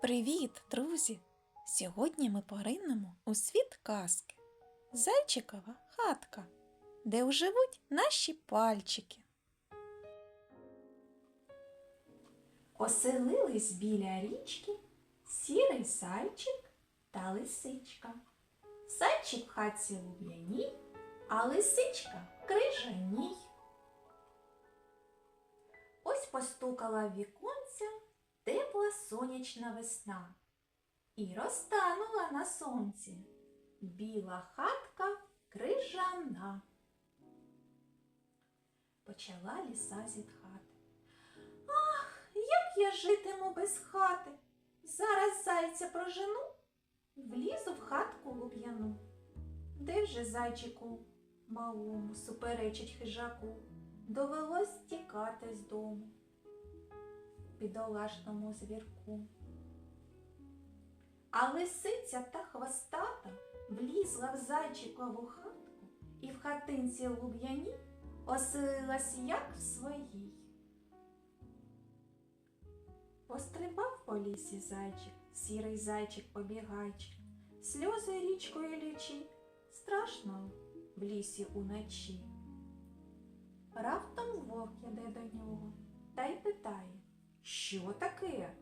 Привіт, друзі! Сьогодні ми поринемо у світ казки. Зайчикова хатка, де живуть наші пальчики. Оселились біля річки сірий зайчик та лисичка. Зайчик в хатці луб'яній, а лисичка в крижаній. Ось постукала віконця тепла сонячна весна і розтанула на сонці біла хатка крижана. Почала ліса зітхати. Ах, як я житиму без хати. Зараз зайця прожену, влізу в хатку луб'яну. Де вже зайчику малому суперечить хижаку, довелось тікати з дому бідолашному звірку. А лисиця та хвостата влізла в зайчикову хатку і в хатинці луб'яні оселилась як в своїй. Пострибав по лісі зайчик, сірий зайчик побігайчик, сльози річкою лічі, страшно в лісі уночі. Раптом вовк іде до нього та й питає, що таке?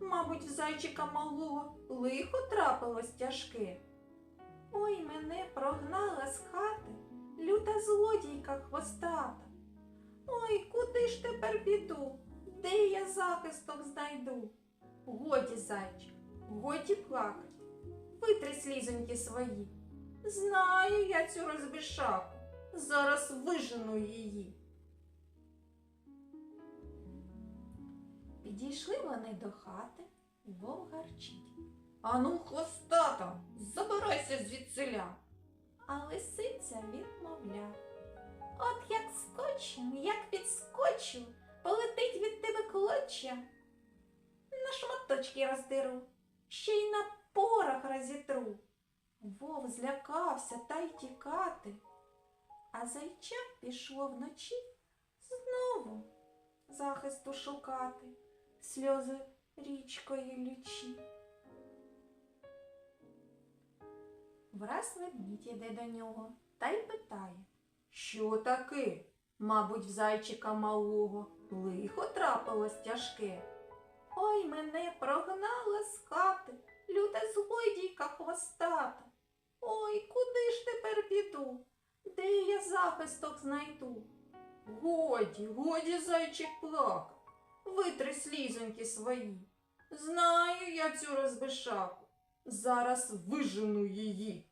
Мабуть, зайчика малого лихо трапилось тяжке. Ой, мене прогнала з хати люта злодійка хвостата. Ой, куди ж тепер піду? Де я захисток знайду? Годі, зайчик, годі плакать, витри слізоньки свої. Знаю я цю розбишаку, зараз вижену її. Підійшли вони до хати, вовк гарчить. Ану, хвостата, забирайся звідсиля. А лисиця відмовляв. От як скочу, як підскочу, полетить від тебе клоча. На шматочки роздеру, ще й на порох розітру. Вовк злякався та й тікати. А зайча пішло вночі знову захисту шукати сльози річкою лючі. Враз ведмідь іде до нього та й питає, що таке? Мабуть, в зайчика малого лихо трапилось тяжке. Ой, мене прогнала з хати, люта злодійка хвостата. Ой, куди ж тепер піду? Де я захисток знайду? Годі, годі, зайчик плакав витри слізоньки свої. Знаю я цю розбишаку, зараз вижену її.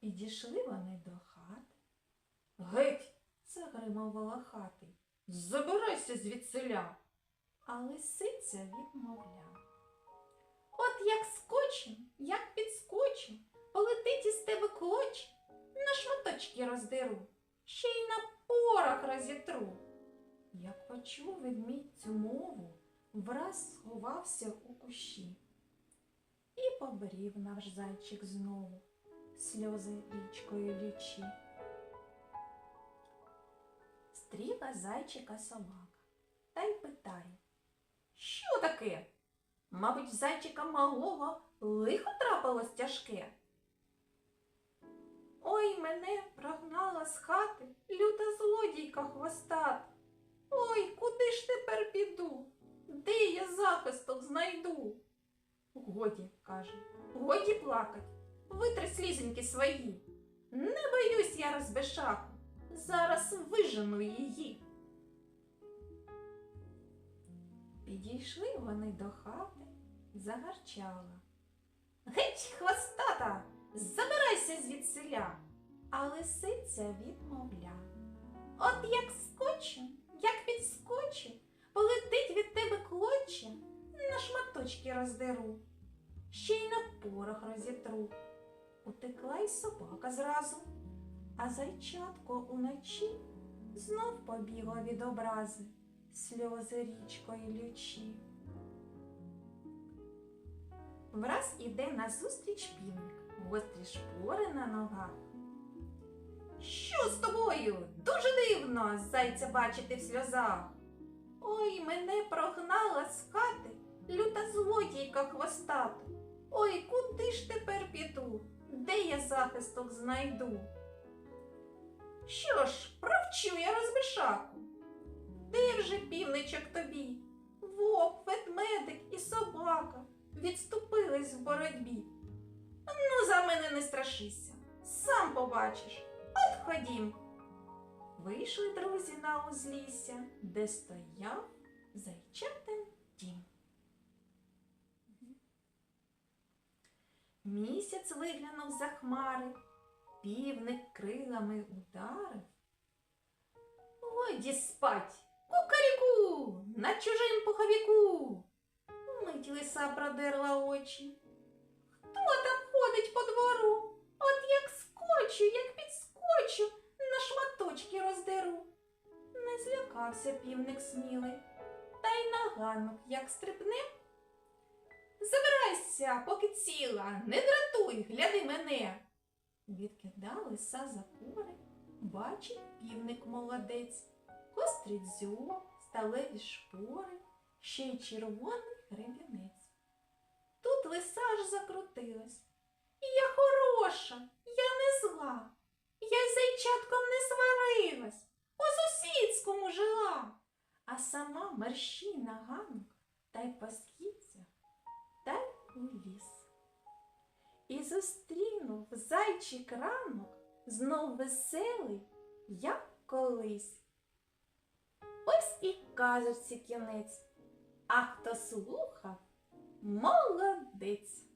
Підійшли вони до хати. Геть, загримав волохатий. Забирайся звідсиля. А лисиця відмовляв. От як скочу, як підскочу, полетить із тебе клоч, на шматочки роздеру, ще й на порох розітру. Як почув ведмідь цю мову, враз сховався у кущі. І побрів наш зайчик знову, сльози річкою лічі. Стріла зайчика собака та й питає, що таке? Мабуть, зайчика малого лихо трапилось тяжке. Мене прогнала з хати люта злодійка хвостата. Ой, куди ж тепер піду? Де я захисток знайду? Годі, каже, годі плакать, витри слізоньки свої. Не боюсь я розбишаку, зараз вижену її. Підійшли вони до хати, загарчала. Геть, хвостата! Забирайся звідсиля. А лисиця відмовля. От як скочу, як підскочу, полетить від тебе клоча, на шматочки роздеру, ще й на порох розітру. Утекла й собака зразу, а зайчатко уночі знов побігло від образи, сльози річкою лючі. Враз іде назустріч півник гострі шпори на ногах. Що з тобою? Дуже дивно зайця бачити в сльозах. Ой, мене прогнала з хати люта злодійка хвостата. Ой, куди ж тепер піду? Де я захисток знайду? Що ж, провчу я розбишаку. Де вже півничок тобі? Вовк, ведмедик і собака відступились в боротьбі. Ну, за мене не страшися, сам побачиш. Ходім. Вийшли друзі на узлісся, де стояв зайчатин дім. Місяць виглянув за хмари, півник крилами ударив. Годі спать, кукаріку, на чужим пуховіку. Мить лиса продерла очі. Хто там ходить по двору? От як скочу, як підскочу, на шматочки роздеру. Не злякався півник смілий, та й на ганок як стрибне. Забирайся, поки ціла, не дратуй, гляди мене. Відкидав лиса за кури, бачить півник молодець, гострий дзьоб, сталеві шпори, ще й червоний гребінець. Тут лиса аж закрутилась. Я хороша, я не зла. Я й зайчатком не сварилась, по сусідському жила. А сама мерщій на ганок та й східцях, та й у ліс. І зустрінув зайчик ранок знов веселий, як колись. Ось і казочці кінець, а хто слухав, молодець.